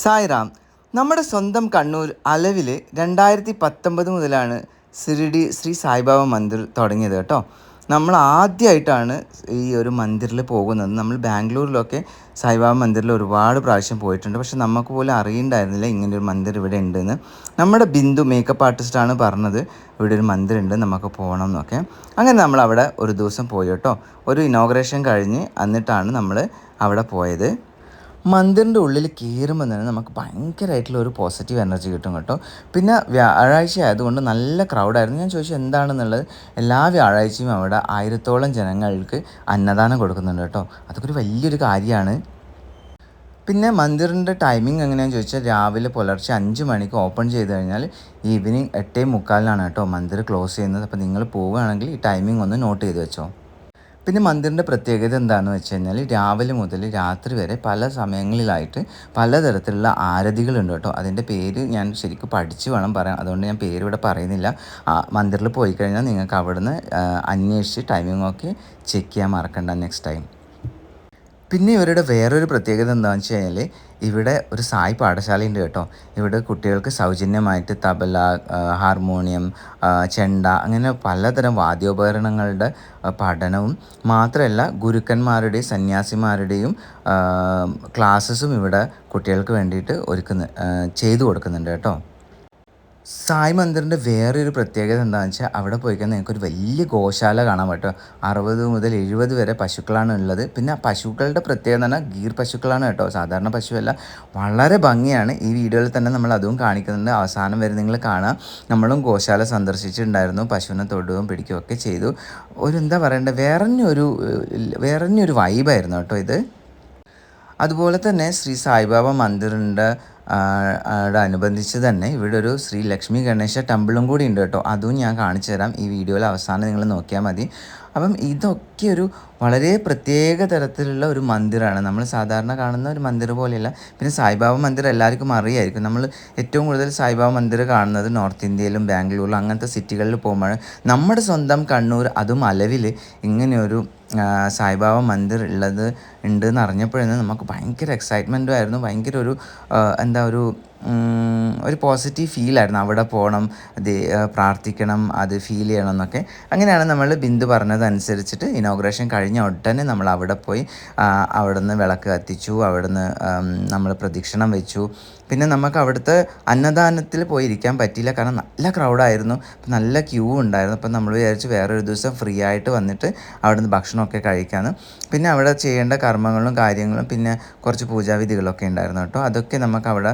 സായിറാം നമ്മുടെ സ്വന്തം കണ്ണൂർ അലവിൽ രണ്ടായിരത്തി പത്തൊമ്പത് മുതലാണ് സിരിഡി ശ്രീ സായിബാബ മന്ദിർ തുടങ്ങിയത് കേട്ടോ. നമ്മൾ ആദ്യമായിട്ടാണ് ഈ ഒരു മന്ദിറിൽ പോകുന്നത്. നമ്മൾ ബാംഗ്ലൂരിലൊക്കെ സായിബാബ മന്ദിറിൽ ഒരുപാട് പ്രാവശ്യം പോയിട്ടുണ്ട്. പക്ഷെ നമുക്ക് പോലും അറിയണ്ടായിരുന്നില്ല ഇങ്ങനെ ഒരു മന്ദിർ ഇവിടെ ഉണ്ടെന്ന്. നമ്മുടെ ബിന്ദു മേക്കപ്പ് ആർട്ടിസ്റ്റാണ് പറഞ്ഞത് ഇവിടെ ഒരു മന്ദിർ ഉണ്ട് നമുക്ക് പോകണം എന്നൊക്കെ. അങ്ങനെ നമ്മൾ അവിടെ ഒരു ദിവസം പോയി കേട്ടോ. ഒരു ഇനോഗ്രേഷൻ കഴിഞ്ഞ് എന്നിട്ടാണ് നമ്മൾ അവിടെ പോയത്. മന്ദിറിന്റെ ഉള്ളിൽ കയറുമ്പോൾ തന്നെ നമുക്ക് ഭയങ്കരമായിട്ടുള്ള ഒരു പോസിറ്റീവ് എനർജി കിട്ടും കേട്ടോ. പിന്നെ വ്യാഴാഴ്ച ആയതുകൊണ്ട് നല്ല ക്രൗഡായിരുന്നു ഞാൻ ചോദിച്ചു എന്താണെന്നുള്ളത്? എല്ലാ വ്യാഴാഴ്ചയും അവിടെ ആയിരത്തോളം ജനങ്ങൾക്ക് അന്നദാനം കൊടുക്കുന്നുണ്ട് കേട്ടോ. അതൊക്കെ ഒരു വലിയൊരു കാര്യമാണ്. പിന്നെ മന്ദിറിന്റെ ടൈമിംഗ് എങ്ങനെയാണെന്ന് ചോദിച്ചാൽ രാവിലെ പുലർച്ചെ അഞ്ച് മണിക്ക് ഓപ്പൺ ചെയ്ത് കഴിഞ്ഞാൽ ഈവനിങ് എട്ടേ മുക്കാലിനാണ് കേട്ടോ മന്ദിർ ക്ലോസ് ചെയ്യുന്നത്. അപ്പോൾ നിങ്ങൾ പോവുകയാണെങ്കിൽ ഈ ടൈമിംഗ് ഒന്ന് നോട്ട് ചെയ്ത് വെച്ചോ. പിന്നെ മന്ദിറിന്റെ പ്രത്യേകത എന്താണെന്ന് വെച്ച് കഴിഞ്ഞാൽ രാവിലെ മുതൽ രാത്രി വരെ പല സമയങ്ങളിലായിട്ട് പലതരത്തിലുള്ള ആരതികളുണ്ട് കേട്ടോ. അതിന്റെ പേര് ഞാൻ ശരിക്കും പഠിച്ചു വേണം പറയാൻ. അതുകൊണ്ട് ഞാൻ പേര് ഇവിടെ പറയുന്നില്ല മന്ദിറിൽ പോയി കഴിഞ്ഞാൽ നിങ്ങൾക്ക് അവിടുന്ന് അന്വേഷിച്ച് ടൈമിംഗ് ഒക്കെ ചെക്ക് ചെയ്യാൻ മറക്കണ്ട നെക്സ്റ്റ് ടൈം പിന്നെ ഇവരുടെ വേറൊരു പ്രത്യേകത എന്താണെന്ന് വെച്ച് കഴിഞ്ഞാൽ ഇവിടെ ഒരു സായി പാഠശാലയുണ്ട് കേട്ടോ. ഇവിടെ കുട്ടികൾക്ക് സൗജന്യമായിട്ട് തബല ഹാർമോണിയം ചെണ്ട അങ്ങനെ പലതരം വാദ്യോപകരണങ്ങളുടെ പഠനവും മാത്രമല്ല ഗുരുക്കന്മാരുടെയും സന്യാസിമാരുടെയും ക്ലാസ്സസും ഇവിടെ കുട്ടികൾക്ക് വേണ്ടിയിട്ട് ഒരുക്കുന്ന ചെയ്തു കൊടുക്കുന്നുണ്ട് കേട്ടോ. സായ് മന്ദിറിന്റെ വേറെ ഒരു പ്രത്യേകത എന്താണെന്ന് വെച്ചാൽ അവിടെ പോയി കഴിഞ്ഞാൽ നിങ്ങൾക്ക് ഒരു വലിയ ഗോശാല കാണാൻ പറ്റും. അറുപത് മുതൽ എഴുപത് വരെ പശുക്കളാണ് ഉള്ളത്. പിന്നെ ആ പശുക്കളുടെ പ്രത്യേകത എന്ന് പറഞ്ഞാൽ ഗീർ പശുക്കളാണ് കേട്ടോ. സാധാരണ പശുവല്ല. വളരെ ഭംഗിയാണ്. ഈ വീഡിയോയിൽ തന്നെ നമ്മൾ അതും കാണിക്കുന്നുണ്ട്. അവസാനം വരെ നിങ്ങൾ കാണാം. നമ്മളും ഗോശാല സന്ദർശിച്ചിട്ടുണ്ടായിരുന്നു. പശുവിനെ തൊടുകയും പിടിക്കുകയും ഒക്കെ ചെയ്തു. ഒരു എന്താ പറയണ്ടത് വേറഞ്ഞൊരു വേറഞ്ഞൊരു വൈബായിരുന്നു കേട്ടോ ഇത്. അതുപോലെ തന്നെ ശ്രീ സായിബാബ മന്ദിറിന്റെ അനുബന്ധിച്ച് തന്നെ ഇവിടെ ഒരു ശ്രീ ലക്ഷ്മി ഗണേശ ടെമ്പിളും കൂടി ഉണ്ട് കേട്ടോ. അതും ഞാൻ കാണിച്ചു തരാം. ഈ വീഡിയോയിൽ അവസാനം നിങ്ങൾ നോക്കിയാൽ മതി. അപ്പം ഇതൊക്കെ ഒരു വളരെ പ്രത്യേക തരത്തിലുള്ള ഒരു മന്ദിരമാണ് നമ്മൾ സാധാരണ കാണുന്ന ഒരു മന്ദിർ പോലെയല്ല. പിന്നെ സായിബാബ മന്ദിർ എല്ലാവർക്കും അറിയായിരിക്കും. നമ്മൾ ഏറ്റവും കൂടുതൽ സായിബാബ മന്ദിർ കാണുന്നത് നോർത്ത് ഇന്ത്യയിലും ബാംഗ്ലൂരിലും അങ്ങനത്തെ സിറ്റികളിൽ പോകുമ്പോഴാണ്. നമ്മുടെ സ്വന്തം കണ്ണൂർ അതും അലവിൽ ഇങ്ങനെയൊരു സായിബാബ മന്ദിർ ഉള്ളത് ഉണ്ട് എന്ന് അറിഞ്ഞപ്പോഴേ നമുക്ക് ഭയങ്കര എക്സൈറ്റ്മെന്റും ആയിരുന്നു. ഭയങ്കര ഒരു എന്താ ഒരു ഒരു പോസിറ്റീവ് ഫീലായിരുന്നു അവിടെ പോകണം പ്രാർത്ഥിക്കണം അത് ഫീൽ ചെയ്യണം എന്നൊക്കെ. അങ്ങനെയാണ് നമ്മൾ ബിന്ദു പറഞ്ഞതനുസരിച്ചിട്ട് ഇനോഗ്രേഷൻ കഴിഞ്ഞ ഉടനെ നമ്മൾ അവിടെ പോയി അവിടെ നിന്ന് വിളക്ക് കത്തിച്ചു അവിടെ നിന്ന് നമ്മൾ പ്രദക്ഷിണം വെച്ചു. പിന്നെ നമുക്ക് അവിടുത്തെ അന്നദാനത്തിൽ പോയി ഇരിക്കാൻ പറ്റിയില്ല. കാരണം നല്ല ക്രൗഡായിരുന്നു നല്ല ക്യൂ ഉണ്ടായിരുന്നു. അപ്പം നമ്മൾ വിചാരിച്ചു വേറൊരു ദിവസം ഫ്രീ ആയിട്ട് വന്നിട്ട് അവിടെ നിന്ന് ഭക്ഷണമൊക്കെ കഴിക്കാമെന്ന് പിന്നെ അവിടെ ചെയ്യേണ്ട കർമ്മങ്ങളും കാര്യങ്ങളും പിന്നെ കുറച്ച് പൂജാവിധികളൊക്കെ ഉണ്ടായിരുന്നു കേട്ടോ. അതൊക്കെ നമുക്ക് അവിടെ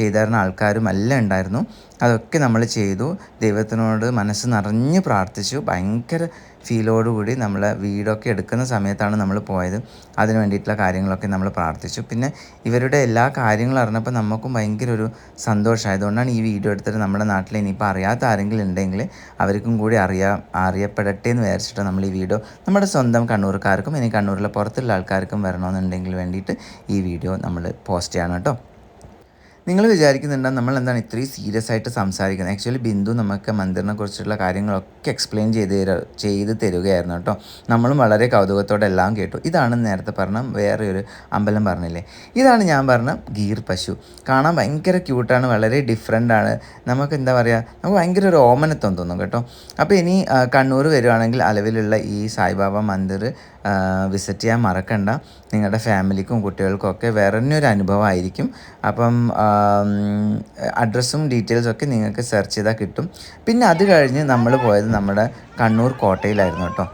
ചെയ്തു ആൾക്കാരും എല്ലാം ഉണ്ടായിരുന്നു. അതൊക്കെ നമ്മൾ ചെയ്തു. ദൈവത്തിനോട് മനസ്സ് നിറഞ്ഞ് പ്രാർത്ഥിച്ചു. ഭയങ്കര ഫീലോടുകൂടി നമ്മൾ വീടൊക്കെ എടുക്കുന്ന സമയത്താണ് നമ്മൾ പോയത്. അതിന് വേണ്ടിയിട്ടുള്ള കാര്യങ്ങളൊക്കെ നമ്മൾ പ്രാർത്ഥിച്ചു. പിന്നെ ഇവരുടെ എല്ലാ കാര്യങ്ങളും അറിഞ്ഞപ്പോൾ നമുക്കും ഭയങ്കര ഒരു സന്തോഷമായതുകൊണ്ടാണ് ഈ വീഡിയോ എടുത്തിട്ട് നമ്മുടെ നാട്ടിൽ ഇനിയിപ്പോൾ അറിയാത്ത ആരെങ്കിലും ഉണ്ടെങ്കിൽ അവർക്കും കൂടി അറിയാ അറിയപ്പെടട്ടെ എന്ന് വിചാരിച്ചിട്ട് നമ്മൾ ഈ വീഡിയോ നമ്മുടെ സ്വന്തം കണ്ണൂർക്കാർക്കും ഇനി കണ്ണൂരിലെ പുറത്തുള്ള ആൾക്കാർക്കും വരണമെന്നുണ്ടെങ്കിൽ വേണ്ടിയിട്ട് ഈ വീഡിയോ നമ്മൾ പോസ്റ്റ് ചെയ്യണം കേട്ടോ. നിങ്ങൾ വിചാരിക്കുന്നുണ്ടോ നമ്മൾ എന്താണ് ഇത്രയും സീരിയസ് ആയിട്ട് സംസാരിക്കുന്നത്? ആക്ച്വലി ബിന്ദു നമുക്ക് മന്ദിറിനെ കുറിച്ചുള്ള കാര്യങ്ങളൊക്കെ എക്സ്പ്ലെയിൻ ചെയ്ത് ചെയ്ത് തരികയായിരുന്നു കേട്ടോ. നമ്മളും വളരെ കൗതുകത്തോടെ എല്ലാം കേട്ടു. ഇതാണ് നേരത്തെ പറഞ്ഞ വേറെ ഒരു അമ്പലം പറഞ്ഞില്ലേ? ഇതാണ് ഞാൻ പറഞ്ഞ ഗീർ പശു. കാണാൻ ഭയങ്കര ക്യൂട്ടാണ് വളരെ ഡിഫറെന്റ് ആണ്. നമുക്ക് എന്താ പറയുക നമുക്ക് ഭയങ്കര ഒരു ഓമനത്വം തോന്നും കേട്ടോ. അപ്പോൾ ഇനി കണ്ണൂർ വരുവാണെങ്കിൽ അലവിലുള്ള ഈ സായിബാബ മന്ദിർ വിസിറ്റ് ചെയ്യാൻ മറക്കണ്ട. നിങ്ങളുടെ ഫാമിലിക്കും കുട്ടികൾക്കും ഒക്കെ വേറെ ഒരു അനുഭവമായിരിക്കും. അപ്പം അഡ്രസ്സും ഡീറ്റെയിൽസും ഒക്കെ നിങ്ങൾക്ക് സെർച്ച് ചെയ്താൽ കിട്ടും. പിന്നെ അത് കഴിഞ്ഞ് നമ്മൾ പോയത് നമ്മുടെ കണ്ണൂർ കോട്ടയിലായിരുന്നു കേട്ടോ.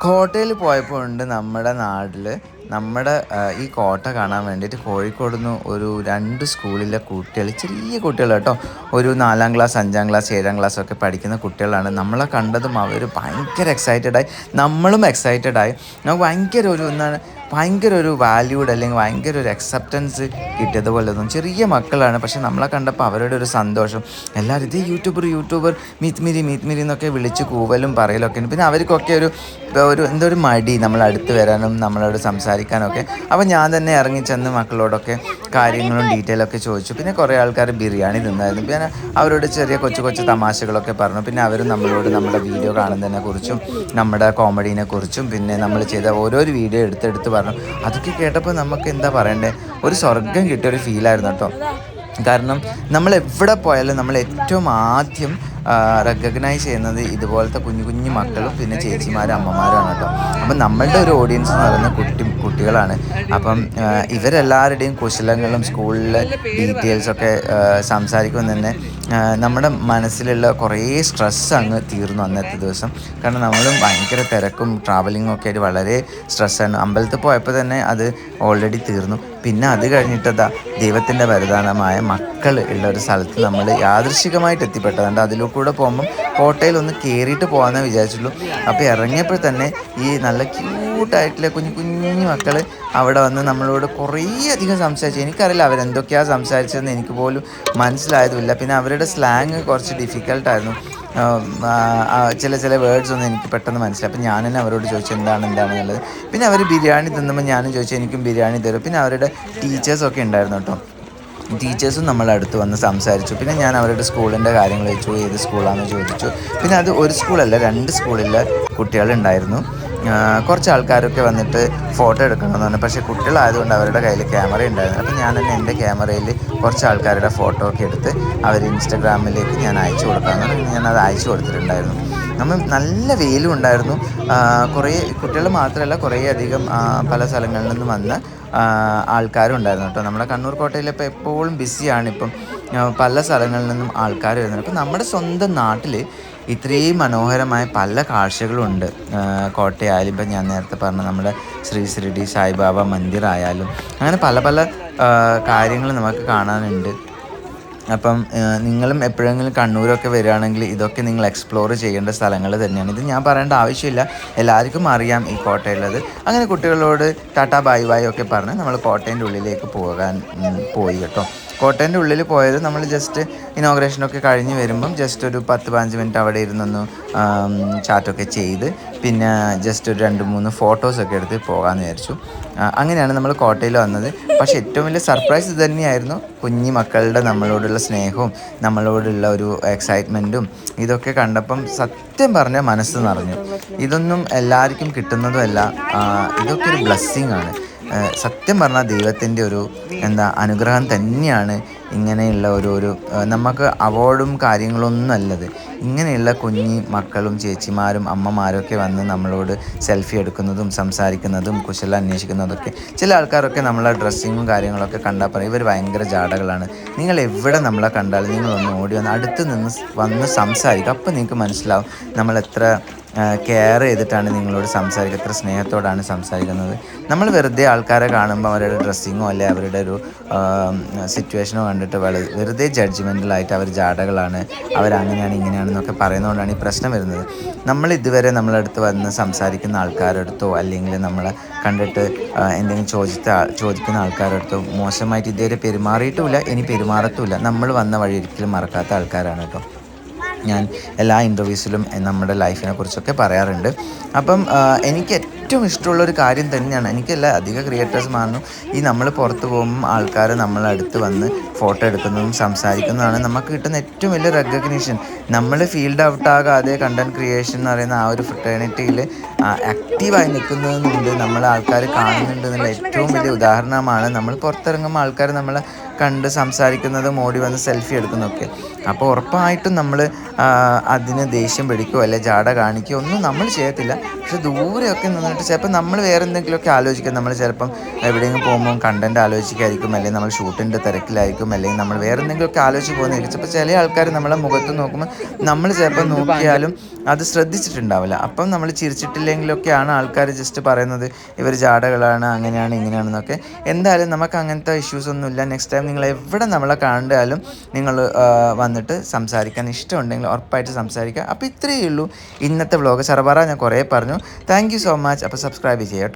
കോട്ടയിൽ പോയപ്പോൾ ഉണ്ട് നമ്മുടെ നാട്ടിൽ നമ്മുടെ ഈ കോട്ട കാണാൻ വേണ്ടിയിട്ട് കോഴിക്കോട് നിന്ന് ഒരു രണ്ട് സ്കൂളിലെ കുട്ടികൾ ചെറിയ കുട്ടികൾ കേട്ടോ. ഒരു നാലാം ക്ലാസ് അഞ്ചാം ക്ലാസ് ഏഴാം ക്ലാസ് ഒക്കെ പഠിക്കുന്ന കുട്ടികളാണ്. നമ്മളെ കണ്ടതും അവർ ഭയങ്കര എക്സൈറ്റഡായി നമ്മളും എക്സൈറ്റഡായി നമുക്ക് ഭയങ്കര ഒരു എന്താണ് ഭയങ്കര ഒരു വാല്യൂഡ് അല്ലെങ്കിൽ ഭയങ്കര ഒരു അക്സെപ്റ്റൻസ് കിട്ടിയതുപോലെ ചെറിയ മക്കളാണ്. പക്ഷെ നമ്മളെ കണ്ടപ്പോൾ അവരുടെ ഒരു സന്തോഷം. എല്ലാവരും ഇതേ യൂട്യൂബർ യൂട്യൂബർ മീറ്റ് മിരി മീറ്റ് മിരി എന്നൊക്കെ വിളിച്ച് കൂവലും പറയലൊക്കെ ഉണ്ട്. പിന്നെ അവർക്കൊക്കെ ഒരു ഒരു എന്തോ ഒരു മടി നമ്മളടുത്ത് വരാനും നമ്മളോട് സംസാരിക്കാനൊക്കെ. അപ്പോൾ ഞാൻ തന്നെ ഇറങ്ങി ചെന്ന് മക്കളോടൊക്കെ കാര്യങ്ങളും ഡീറ്റെയിലൊക്കെ ചോദിച്ചു. പിന്നെ കുറേ ആൾക്കാർ ബിരിയാണി തിന്നായിരുന്നു. പിന്നെ അവരോട് ചെറിയ കൊച്ചു കൊച്ചു തമാശകളൊക്കെ പറഞ്ഞു. പിന്നെ അവരും നമ്മളോട് നമ്മുടെ വീഡിയോ കാണുന്നതിനെ കുറിച്ചും നമ്മുടെ കോമഡീനെ കുറിച്ചും പിന്നെ നമ്മൾ ചെയ്ത ഓരോരു വീഡിയോ എടുത്തെടുത്ത് പറഞ്ഞു. അതൊക്കെ കേട്ടപ്പോൾ നമുക്ക് എന്താ പറയണ്ടേ? ഒരു സ്വർഗം കിട്ടിയ ഒരു ഫീലായിരുന്നു കേട്ടോ. കാരണം നമ്മൾ എവിടെ പോയാലും നമ്മൾ ഏറ്റവും ആദ്യം റെക്കഗ്നൈസ് ചെയ്യുന്നത് ഇതുപോലത്തെ കുഞ്ഞു കുഞ്ഞു മക്കളും പിന്നെ ചേച്ചിമാരും അമ്മമാരുമാണ് കേട്ടോ. അപ്പം നമ്മളുടെ ഒരു ഓഡിയൻസ് എന്ന് പറയുന്നത് കുട്ടി കുട്ടികളാണ്. അപ്പം ഇവരെല്ലാവരുടെയും കുശലങ്ങളും സ്കൂളിലെ ഡീറ്റെയിൽസൊക്കെ സംസാരിക്കുമ്പോൾ തന്നെ നമ്മുടെ മനസ്സിലുള്ള കുറേ സ്ട്രെസ് അങ്ങ് തീർന്നു അന്നത്തെ ദിവസം. കാരണം നമ്മളും ഭയങ്കര തിരക്കും ട്രാവലിങ്ങും ഒക്കെ ആയിട്ട് വളരെ സ്ട്രെസ്സാണ് അമ്പലത്തിൽ പോയപ്പോൾ തന്നെ അത് ഓൾറെഡി തീർന്നു. പിന്നെ അത് കഴിഞ്ഞിട്ടതാ ദൈവത്തിന്റെ വരദാനമായ മക്കൾ ഉള്ള ഒരു സ്ഥലത്ത് നമ്മൾ യാദൃശികമായിട്ട് എത്തിപ്പെട്ടതുകൊണ്ട് അതിലൂടെ കൂടെ പോകുമ്പം കോട്ടയിൽ ഒന്ന് കയറിയിട്ട് പോകാമെന്നേ വിചാരിച്ചുള്ളൂ. അപ്പോൾ ഇറങ്ങിയപ്പോൾ തന്നെ ഈ നല്ല ക്യൂട്ടായിട്ടുള്ള കുഞ്ഞു കുഞ്ഞു മക്കൾ അവിടെ വന്ന് നമ്മളോട് കുറേ അധികം സംസാരിച്ചു. എനിക്കറിയില്ല അവരെന്തൊക്കെയാണ് സംസാരിച്ചതെന്ന് എനിക്ക് പോലും മനസ്സിലായതുമില്ല. പിന്നെ അവരുടെ സ്ലാങ് കുറച്ച് ഡിഫിക്കൽട്ടായിരുന്നു ചില ചില വേർഡ്സ് ഒന്നും എനിക്ക് പെട്ടെന്ന് മനസ്സിലായി. അപ്പം ഞാൻ തന്നെ അവരോട് ചോദിച്ചു എന്താണ് എന്താണ് നല്ലത്? പിന്നെ അവർ ബിരിയാണി തിന്നുമ്പോൾ ഞാനും ചോദിച്ചു എനിക്കും ബിരിയാണി തരും. പിന്നെ അവരുടെ ടീച്ചേഴ്സൊക്കെ ഉണ്ടായിരുന്നു കേട്ടോ. ടീച്ചേഴ്സും നമ്മളെ അടുത്ത് വന്ന് സംസാരിച്ചു. പിന്നെ ഞാൻ അവരുടെ സ്കൂളിന്റെ കാര്യങ്ങൾ ചോദിച്ചു ഏത് സ്കൂളാണെന്ന് ചോദിച്ചു. പിന്നെ അത് ഒരു സ്കൂളല്ല രണ്ട് സ്കൂളിലെ കുട്ടികളുണ്ടായിരുന്നു. കുറച്ച് ആൾക്കാരൊക്കെ വന്നിട്ട് ഫോട്ടോ എടുക്കണമെന്ന് പറഞ്ഞു. പക്ഷേ കുട്ടികളായതുകൊണ്ട് അവരുടെ കയ്യിൽ ക്യാമറ ഉണ്ടായിരുന്നു. അപ്പോൾ ഞാൻ തന്നെ എന്റെ ക്യാമറയിൽ കുറച്ച് ആൾക്കാരുടെ ഫോട്ടോ ഒക്കെ എടുത്ത് അവർ ഇൻസ്റ്റഗ്രാമിലേക്ക് ഞാൻ അയച്ചു കൊടുക്കാമെന്ന് പറഞ്ഞു ഞാൻ അത് അയച്ചു കൊടുത്തിട്ടുണ്ടായിരുന്നു. നമ്മൾ നല്ല വെയിലും ഉണ്ടായിരുന്നു. കുറേ കുട്ടികൾ മാത്രമല്ല കുറേ അധികം പല സ്ഥലങ്ങളിൽ നിന്ന് വന്ന ആൾക്കാരും ഉണ്ടായിരുന്നു കേട്ടോ. നമ്മുടെ കണ്ണൂർ കോട്ടയിൽ ഇപ്പോൾ എപ്പോഴും ബിസിയാണ്. ഇപ്പം പല സ്ഥലങ്ങളിൽ നിന്നും ആൾക്കാർ വരുന്നുണ്ട്. അപ്പോൾ നമ്മുടെ സ്വന്തം നാട്ടിൽ ഇത്രയും മനോഹരമായ പല കാഴ്ചകളുണ്ട്. കോട്ടയായാലും ഇപ്പം ഞാൻ നേരത്തെ പറഞ്ഞ നമ്മുടെ ശ്രീ ശ്രീഡി സായിബാബ മന്ദിർ ആയാലും അങ്ങനെ പല പല കാര്യങ്ങൾ നമുക്ക് കാണാനുണ്ട്. അപ്പം നിങ്ങളും എപ്പോഴെങ്കിലും കണ്ണൂരൊക്കെ വരികയാണെങ്കിൽ ഇതൊക്കെ നിങ്ങൾ എക്സ്പ്ലോർ ചെയ്യേണ്ട സ്ഥലങ്ങൾ തന്നെയാണ്. ഇത് ഞാൻ പറയേണ്ട ആവശ്യമില്ല. എല്ലാവർക്കും അറിയാം ഈ കോട്ടയുള്ളത്. അങ്ങനെ കുട്ടികളോട് ടാറ്റാ ബൈ ബൈ ഒക്കെ പറഞ്ഞ് നമ്മൾ കോട്ടേന്റെ ഉള്ളിലേക്ക് പോകാൻ പോയി കേട്ടോ. കോട്ടേന്റെ ഉള്ളിൽ പോയത് നമ്മൾ ജസ്റ്റ് ഇനോഗ്രേഷനൊക്കെ കഴിഞ്ഞ് വരുമ്പം ജസ്റ്റ് ഒരു പത്ത് പതിനഞ്ച് മിനിറ്റ് അവിടെ ഇരുന്നൊന്ന് ചാറ്റൊക്കെ ചെയ്ത് പിന്നെ ജസ്റ്റ് ഒരു രണ്ട് മൂന്ന് ഫോട്ടോസൊക്കെ എടുത്ത് പോകാമെന്ന് വിചാരിച്ചു. അങ്ങനെയാണ് നമ്മൾ കോട്ടയിൽ വന്നത്. പക്ഷേ ഏറ്റവും വലിയ സർപ്രൈസ് ഇത് തന്നെയായിരുന്നു. കുഞ്ഞു മക്കളുടെ നമ്മളോടുള്ള സ്നേഹവും നമ്മളോടുള്ള ഒരു എക്സൈറ്റ്മെന്റും ഇതൊക്കെ കണ്ടപ്പം സത്യം പറഞ്ഞാൽ മനസ്സ് നിറഞ്ഞു. ഇതൊന്നും എല്ലാവർക്കും കിട്ടുന്നതുമല്ല. ഇതൊക്കെ ഒരു ബ്ലെസ്സിങ് ആണ്. സത്യം പറഞ്ഞാൽ ദൈവത്തിന്റെ ഒരു എന്താ അനുഗ്രഹം തന്നെയാണ് ഇങ്ങനെയുള്ള ഒരു ഒരു നമുക്ക് അവാർഡും കാര്യങ്ങളൊന്നും അല്ലത്. ഇങ്ങനെയുള്ള കുഞ്ഞി മക്കളും ചേച്ചിമാരും അമ്മമാരൊക്കെ വന്ന് നമ്മളോട് സെൽഫി എടുക്കുന്നതും സംസാരിക്കുന്നതും കുശല അന്വേഷിക്കുന്നതൊക്കെ ചില ആൾക്കാരൊക്കെ നമ്മളെ ഡ്രസ്സിങ്ങും കാര്യങ്ങളൊക്കെ കണ്ടാൽ പറയും ഇവർ ഭയങ്കര ജാടകളാണ്. നിങ്ങൾ എവിടെ നമ്മളെ കണ്ടാലും നിങ്ങളൊന്ന് ഓടി വന്ന് അടുത്ത് നിന്ന് വന്ന് സംസാരിക്കുക അപ്പോൾ നിങ്ങൾക്ക് മനസ്സിലാവും നമ്മൾ എത്ര കെയർ ചെയ്തിട്ടാണ് നിങ്ങളോട് സംസാരിക്കുക. എത്ര സ്നേഹത്തോടാണ് സംസാരിക്കുന്നത്. നമ്മൾ വെറുതെ ആൾക്കാരെ കാണുമ്പോൾ അവരുടെ ഡ്രസ്സിങ്ങോ അല്ലെ അവരുടെ ഒരു സിറ്റുവേഷനോ കണ്ടിട്ട് വെറുതെ ജഡ്ജ്മെന്റലായിട്ട് അവർ ജാടകളാണ് അവരങ്ങനെയാണ് ഇങ്ങനെയാണെന്നൊക്കെ പറയുന്നതുകൊണ്ടാണ് ഈ പ്രശ്നം വരുന്നത്. നമ്മൾ ഇതുവരെ നമ്മളടുത്ത് വന്ന് സംസാരിക്കുന്ന ആൾക്കാരടുത്തോ അല്ലെങ്കിൽ നമ്മളെ കണ്ടിട്ട് എന്തെങ്കിലും ചോദിച്ച ചോദിക്കുന്ന ആൾക്കാരടുത്തോ മോശമായിട്ട് ഇതുവരെ പെരുമാറിയിട്ടുമില്ല ഇനി പെരുമാറത്തുമില്ല. നമ്മൾ വന്ന വഴി ഒരിക്കലും മറക്കാത്ത ആൾക്കാരാണ് കേട്ടോ. ഞാൻ എല്ലാ ഇന്റർവ്യൂസിലും നമ്മുടെ ലൈഫിനെ കുറിച്ചൊക്കെ പറയാറുണ്ട്. അപ്പം എനിക്ക് ഏറ്റവും ഇഷ്ടമുള്ള ഒരു കാര്യം തന്നെയാണ്. എനിക്കല്ല അധിക ക്രിയേറ്റേഴ്സ് മാറുന്നു ഈ നമ്മൾ പുറത്ത് പോകുമ്പോൾ ആൾക്കാർ നമ്മളെ അടുത്ത് വന്ന് ഫോട്ടോ എടുക്കുന്നതും സംസാരിക്കുന്നതാണ് നമുക്ക് കിട്ടുന്ന ഏറ്റവും വലിയ റെക്കഗ്നീഷൻ നമ്മൾ ഫീൽഡ് ഔട്ട് ആകാതെ കണ്ടന്റ് ക്രിയേഷൻ എന്ന് പറയുന്ന ആ ഒരു ഫ്രട്ടേണിറ്റിയിൽ ആക്റ്റീവായി നിൽക്കുന്നതെന്നുണ്ട് നമ്മളെ ആൾക്കാർ കാണുന്നുണ്ട് എന്നുള്ള ഏറ്റവും വലിയ ഉദാഹരണമാണ്. നമ്മൾ പുറത്തിറങ്ങുമ്പോൾ ആൾക്കാർ നമ്മളെ കണ്ട് സംസാരിക്കുന്നതും ഓടി വന്ന് സെൽഫി എടുക്കുന്നതൊക്കെ. അപ്പോൾ ഉറപ്പായിട്ടും നമ്മൾ അതിന് ദേഷ്യം പിടിക്കുകയോ അല്ലെ ജാട കാണിക്കുകയോ ഒന്നും നമ്മൾ ചെയ്യത്തില്ല. പക്ഷെ ദൂരെയൊക്കെ നിന്നിട്ട് ചിലപ്പോൾ നമ്മൾ വേറെ എന്തെങ്കിലുമൊക്കെ ആലോചിക്കും. നമ്മൾ ചിലപ്പം എവിടെയെങ്കിലും പോകുമ്പോൾ കണ്ടന്റ് ആലോചിക്കായിരിക്കും. അല്ലെങ്കിൽ നമ്മൾ ഷൂട്ടിന്റെ തിരക്കിലായിരിക്കും. അല്ലെങ്കിൽ നമ്മൾ വേറെ എന്തെങ്കിലുമൊക്കെ ആലോചിച്ച് പോകുന്നതായിരിക്കും. ചിലപ്പോൾ ചില ആൾക്കാർ നമ്മളെ മുഖത്ത് നോക്കുമ്പോൾ നമ്മൾ ചിലപ്പോൾ നോക്കിയാലും അത് ശ്രദ്ധിച്ചിട്ടുണ്ടാവില്ല. അപ്പം നമ്മൾ ചിരിച്ചിട്ടില്ലെങ്കിലൊക്കെയാണ് ആൾക്കാർ ജസ്റ്റ് പറയുന്നത് ഇവർ ജാടകളാണ് അങ്ങനെയാണ് ഇങ്ങനെയാണെന്നൊക്കെ. എന്തായാലും നമുക്ക് അങ്ങനത്തെ ഇഷ്യൂസ് ഒന്നുമില്ല. നെക്സ്റ്റ് ടൈം നിങ്ങൾ എവിടെ നമ്മളെ കണ്ടാലും നിങ്ങൾ വന്നിട്ട് സംസാരിക്കാൻ ഇഷ്ടമുണ്ടെങ്കിൽ ഉറപ്പായിട്ട് സംസാരിക്കുക. അപ്പോൾ ഇത്രയേ ഉള്ളൂ ഇന്നത്തെ വ്ലോഗ്. സർബാറ ഞാൻ കുറേ പറഞ്ഞു. താങ്ക് സോ മച്ച് അപ്പോൾ സബ്സ്ക്രൈബ് ചെയ്യാം